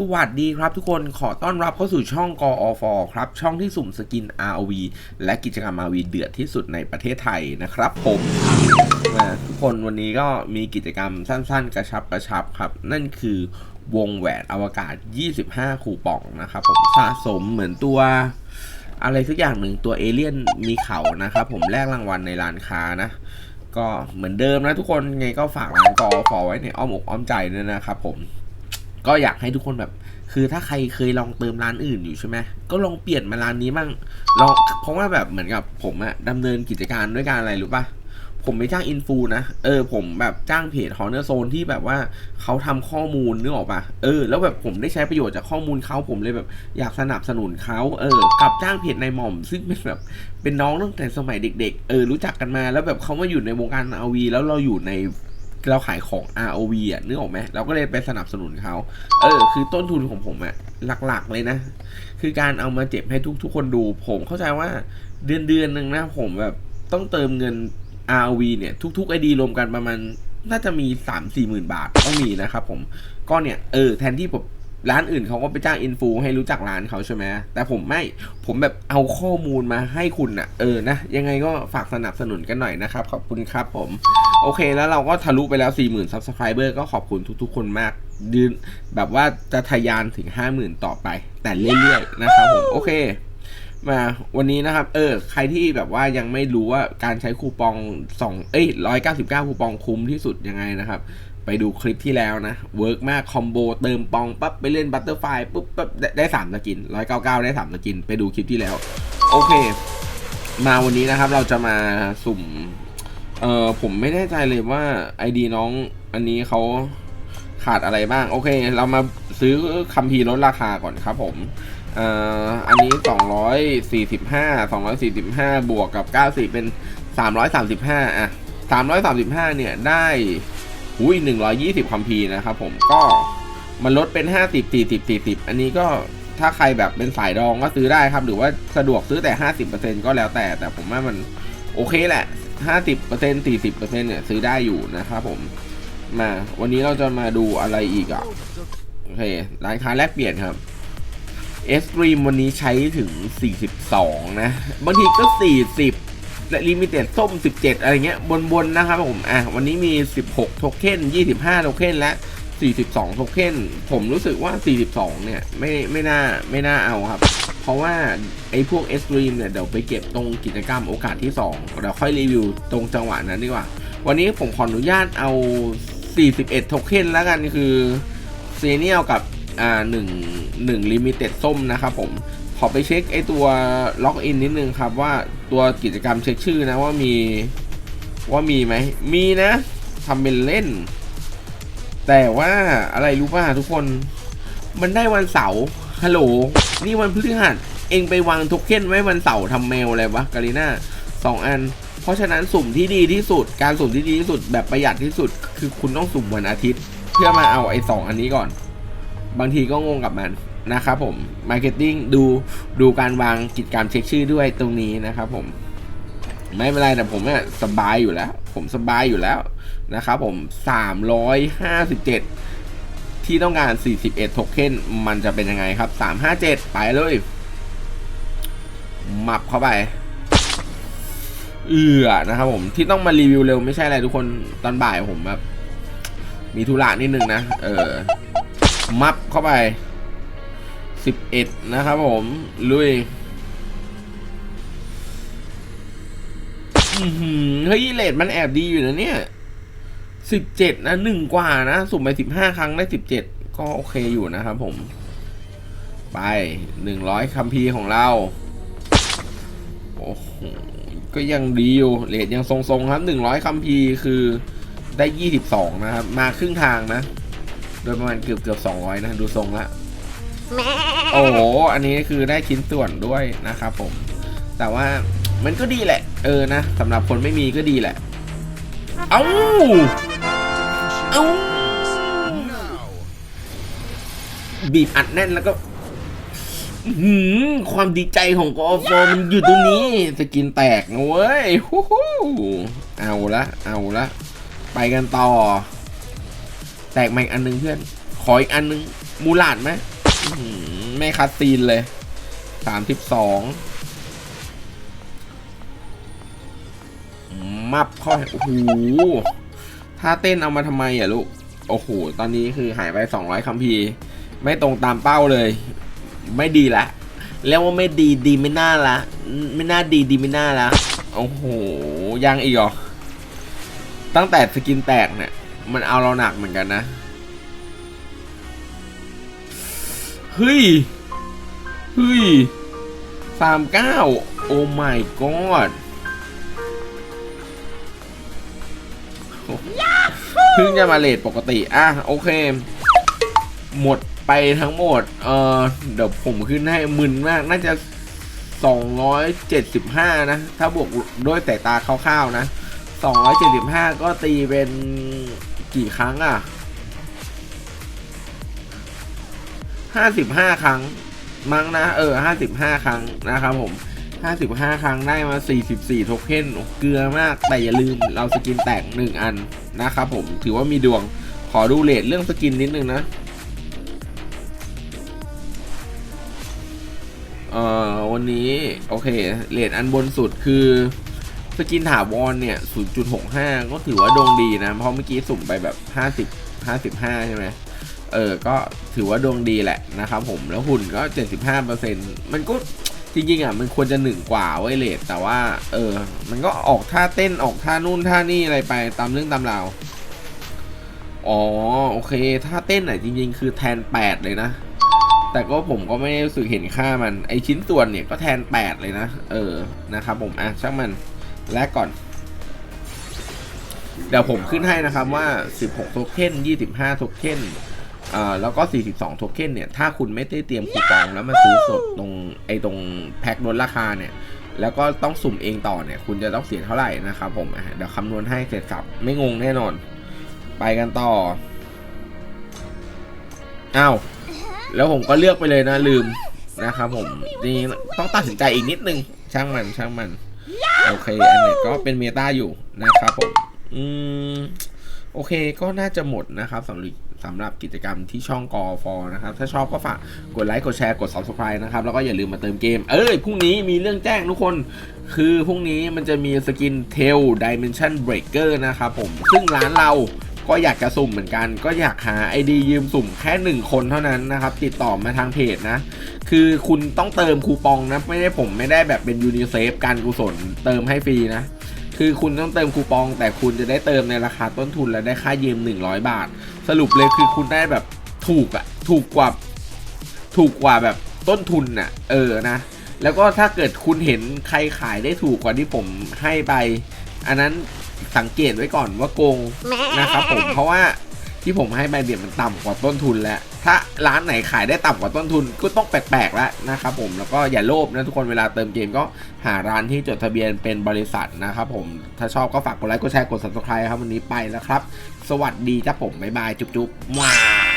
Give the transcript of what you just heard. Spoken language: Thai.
สวัสดีครับทุกคนขอต้อนรับเข้าสู่ช่องกอฟครับ ช่องที่สุ่มสกิน ROV และกิจกรรม RV เดือดที่สุดในประเทศไทยนะครับผมทุกคนวันนี้ก็มีกิจกรรมสั้นๆ กระชับกระชับครับ นั่นคือวงแหวนอวกาศ 25 คูปองนะครับผมสะสมเหมือนตัวอะไรสักอย่างหนึ่งตัวเอเลี่ยนมีเขานะครับผมแลกรางวัลในร้านค้านะก็เหมือนเดิมนะทุกคนไงก็ฝากร้านกอฟไว้ในอ้อมอกอ้อมใจด้วยนะครับผม ก็อยากให้ทุกคนแบบ คือถ้าใครเคยลองเติมร้านอื่นอยู่ใช่ไหมก็ลองเปลี่ยนมาร้านนี้บ้างลองเพราะว่าแบบเหมือนกับผมอะดำเนินกิจการด้วยการอะไรรู้ปะผมไม่จ้างอินฟูนะ เออ ผมแบบจ้างเพจฮอ r เนอร์โซนที่แบบว่าเขาทำข้อมูลนึกออกปะเออ แล้วแบบผมได้ใช้ประโยชน์จากข้อมูลเขาผมเลยแบบอยากสนับสนุนเขา เออ กับจ้างเพจในหม่อม ซึ่งเป็นแบบเป็นน้องตั้งแต่สมัยเด็ก ๆ เออ รู้จักกันมา แล้วแบบเขามาอยู่ในวงการอาวีแล้วเราอยู่ใน เราขายของ ROV อะนึกออกไหมเราก็เลยไปสนับสนุนเขาเออ คือต้นทุนของผมอะหลักๆเลยนะ คือการเอามาเจ็บให้ทุกทุกคนดู ผมเข้าใจว่าเดือนเดือนหนึ่งนะผมแบบต้องเติมเงิน ROV เนี่ย ทุกๆ ID รวมกันประมาณน่าจะมี 3 4 หมื่นบาทต้องมีนะครับผม ก็เนี่ย เออ แทนที่ผม ร้านอื่นเขาก็ไปจ้างอินฟูให้รู้จักร้านเขาใช่ไหมแต่ผมไม่ ผมแบบเอาข้อมูลมาให้คุณอะ เออนะ ยังไงก็ฝากสนับสนุนกันหน่อยนะครับ ขอบคุณครับผม โอเคแล้วเราก็ทะลุไปแล้ว 40,000 Subscriber ก็ขอบคุณทุกๆ คนมากยืนแบบว่าจะทะยานถึง 50,000 ต่อไป แต่เรื่อยๆ นะครับผม โอเค มาวันนี้นะครับ เออ ใครที่แบบว่ายังไม่รู้ว่าการใช้คูปอง2เอ้ย199คูปองคุ้มที่สุดยังไงนะครับ ไปดูคลิปที่แล้วนะ เวิร์กมากคอมโบเติมปองปั๊บไปเล่นบัตเตอร์ไฟปุ๊บปั๊บได้สามสกิน199ได้สามสกิน ไปดูคลิปที่แล้ว โอเค มาวันนี้นะครับเราจะมาสุ่ม เออผมไม่แน่ใจเลยว่า ID น้องอันนี้เขาขาดอะไรบ้าง โอเค เรามาซื้อคัมภีร์ลดราคาก่อนครับผมเอ่ออันนี้ 245 245 บวกกับ94เป็น 335 อะ 335 เนี่ย ได้ อุ้ย120คัมภีร์นะครับผมก็มันลดเป็น 50 40 40 อันนี้ก็ถ้าใครแบบเป็นสายดองก็ซื้อได้ครับ หรือว่าสะดวกซื้อแต่ 50%ก็แล้วแต่ แต่ผมว่ามันโอเคแหละห้าสิบเปอร์เซ็นต์สี่สิบเปอร์เซ็นต์เนี่ยซื้อได้อยู่นะครับผมมาวันนี้เราจะมาดูอะไรอีกอะโอเคร้านค้าแลกเปลี่ยนครับเอสตรีมวันนี้ใช้ถึง 42 นะ บางทีก็ 40 และลิมิเต็ดส้ม 17 อะไรเงี้ยบนๆนะครับผมอะวันนี้มี 16 โทเค็น 25 โทเค็นและ42 โทเค็นผมรู้สึกว่า 42 เนี่ย ไม่ไม่น่าไม่น่าเอาครับ เพราะว่า ไอ้พวกเอสตรีมเนี่ย เดี๋ยวไปเก็บตรงกิจกรรมโอกาสที่ 2เดี๋ยวค่อยรีวิวตรงจังหวะนั้นดีกว่า วันนี้ผมขออนุญาตเอา 41 โทเค็นแล้วกันคือเซเนียลกับอ่า1 1ลิมิเต็ดส้มนะครับผม ขอไปเช็คไอตัวล็อกอินนิดนึงครับว่าตัวกิจกรรมเช็คชื่อนะว่ามีว่ามีไหมมีนะทำเป็นเล่น แต่ว่าอะไรรู้ป่ะทุกคนมันได้วันเสาร์ฮัลโหล นี่วันพฤหัสเองไปวางโทเค็นไว้วันเสาร์ทำเมลอะไรวะกาลิน่าสองอัน เพราะฉะนั้นสุ่มที่ดีที่สุด การสุ่มที่ดีที่สุดแบบประหยัดที่สุด คือคุณต้องสุ่มวันอาทิตย์ เพื่อมาเอาไอ้สองอันนี้ก่อน บางทีก็งงกับมัน นะครับผม Marketing ดูดูการวางกิจกรรมเช็คชื่อด้วยตรงนี้นะครับผมไม่เป็นไรแต่ผมเนี่ยสบายอยู่แล้ว ผมสบายอยู่แล้วนะครับผม 357 ที่ต้องการ 41 โทเค็นมันจะเป็นยังไงครับ 357 ไปเลย มับเข้าไป เอือนะครับผมที่ต้องมารีวิวเร็วไม่ใช่อะไรทุกคนตอนบ่ายผมแบบมีธุระนิดนึงนะ เออ มับเข้าไป 11 นะครับผม ลุยเฮ้ยเลทมันแอบดีอยู่นะเนี่ย17นะหนึ่งกว่านะ สุ่มไป15ครั้งได้17ก็โอเคอยู่นะครับผม ไป100คัมภีของเรา โอ้โห ก็ยังดีอยู่เลทยังทรงๆครับ100คัมภีคือได้22นะครับ มาครึ่งทางนะ โดยประมาณเกือบเกือบ200นะ ดูทรงละ โอ้โห อันนี้คือได้ชิ้นส่วนด้วยนะครับผม แต่ว่ามันก็ดีแหละ เออนะสำหรับคนไม่มีก็ดีแหละ เอ้า เอ้า บีบอัดแน่นแล้วก็หือความดีใจของกอฟอมันอยู่ตรงนี้สกินแตกนะเว้ยฮู้ฮู้เอาละเอาละ ไปกันต่อ แตกมาอีกอันหนึงเพื่อน ขออีกอันหนึงมูลาดไหม ไม่คัดซีนเลยสามสิบสองมับเข้าโอ้โหท่าเต้นเอามาทำไมอะลูก โอ้โห ตอนนี้คือหายไปสองร้อยคัมพีไม่ตรงตามเป้าเลย ไม่ดีละเรียกว่าไม่ดีดีไม่น่าละ ไม่น่าดีดีไม่น่าละ โอ้โห ยังอีกเหรอ ตั้งแต่สกินแตกเนี่ย มันเอาเราหนักเหมือนกันนะ เฮ้ย เฮ้ยสามเก้าโอ้ my god เพิ่งจะมาเลทปกติ อะ โอเค หมดไปทั้งหมด เออเดี๋ยวผมขึ้นให้มึนมาก น่าจะ 275 นะ ถ้าบวกด้วยสายตาคร่าวๆนะ 275 ก็ตีเป็นกี่ครั้งอะ 55ครั้งมั้งนะ เออ55ครั้งนะครับผม55ครั้งได้มา44โทเค็นเกลือมาก แต่อย่าลืมเราสกินแตก1อันนะครับผมถือว่ามีดวงขอดูเลทเรื่องสกินนิดนึงนะเอ่อวันนี้โอเคเลทอันบนสุดคือสกินถาวรเนี่ย 0.65 ก็ถือว่าดวงดีนะ เพราะเมื่อกี้สุ่มไปแบบ 50 55 ใช่ไหม เออ ก็ถือว่าดวงดีแหละนะครับผม แล้วหุ่นก็ 75%มันก็จริงๆอะมันควรจะหนึ่งกว่าไว้เลทแต่ว่า เออ มันก็ออกท่าเต้นออกท่านู่นท่านี่อะไรไปตามเรื่องตามราวอ๋อโอเค ท่าเต้นไหนจริง ๆ คือแทน 8 เลยนะ แต่ก็ผมก็ไม่ได้รู้สึกเห็นค่ามันไอชิ้นส่วนเนี่ยก็แทน 8 เลยนะ เออนะครับผมอะช่างมันแลกก่อน เดี๋ยวผมขึ้นให้นะครับว่า 16 โทเค็น25 โทเค็น อ่าแล้วก็ 42 โทเค็นเนี่ย ถ้าคุณไม่ได้เตรียมคูปองแล้วมาซื้อสดตรงไอตรงแพ็คลดราคาเนี่ย แล้วก็ต้องสุ่มเองต่อเนี่ย คุณจะต้องเสียเท่าไหร่นะครับผมเดี๋ยวคำนวณให้เสร็จสับไม่งงแน่นอน ไปกันต่ออ้าวแล้วผมก็เลือกไปเลยนะลืมนะครับผมนี่ต้องตัดสินใจอีกนิดนึง ช่างมันช่างมันโอเค อันนี้ก็เป็นเมตาอยู่นะครับผม อืม โอเคก็น่าจะหมดนะครับสำหรับ สำหรับกิจกรรมที่ช่องกอฟอนะครับ ถ้าชอบก็ฝากกดไลค์กดแชร์กด subscribe นะครับ แล้วก็อย่าลืมมาเติมเกม เอ้ยพรุ่งนี้มีเรื่องแจ้งทุกคน คือพรุ่งนี้มันจะมีสกิน Tail Dimension Breaker นะครับผม ซึ่งร้านเราก็อยากจะสุ่มเหมือนกัน ก็อยากหา ID ยืมสุ่มแค่หนึ่งคนเท่านั้นนะครับ ติดต่อมาทางเพจนะ คือคุณต้องเติมคูปองนะ ไม่ได้ผมไม่ได้แบบเป็นยูนิเซฟการกุศลเติมให้ฟรีนะ คือคุณต้องเติมคูปอง แต่คุณจะได้เติมในราคาต้นทุนและได้ค่ายืม 100 บาท สรุปเลยคือคุณได้แบบถูกอะถูกกว่า ถูกกว่าแบบต้นทุนน่ะเออนะ แล้วก็ถ้าเกิดคุณเห็นใครขายได้ถูกกว่าที่ผมให้ไป อันนั้นสังเกตไว้ก่อนว่าโกงนะครับผมเพราะว่าที่ผมให้ไปเดี๋ยวมันต่ำกว่าต้นทุนแล้ว ร้านไหนขายได้ต่ำกว่าต้นทุนก็ต้องแปลกๆแล้วนะครับผมแล้วก็อย่าโลภนะทุกคนเวลาเติมเกมก็หาร้านที่จดทะเบียนเป็นบริษัทนะครับผมถ้าชอบก็ฝากกดไลค์กดแชร์กด subscribe ครับวันนี้ไปแล้วครับ สวัสดีจ้าผมบ๊ายบายจุ๊บๆว้า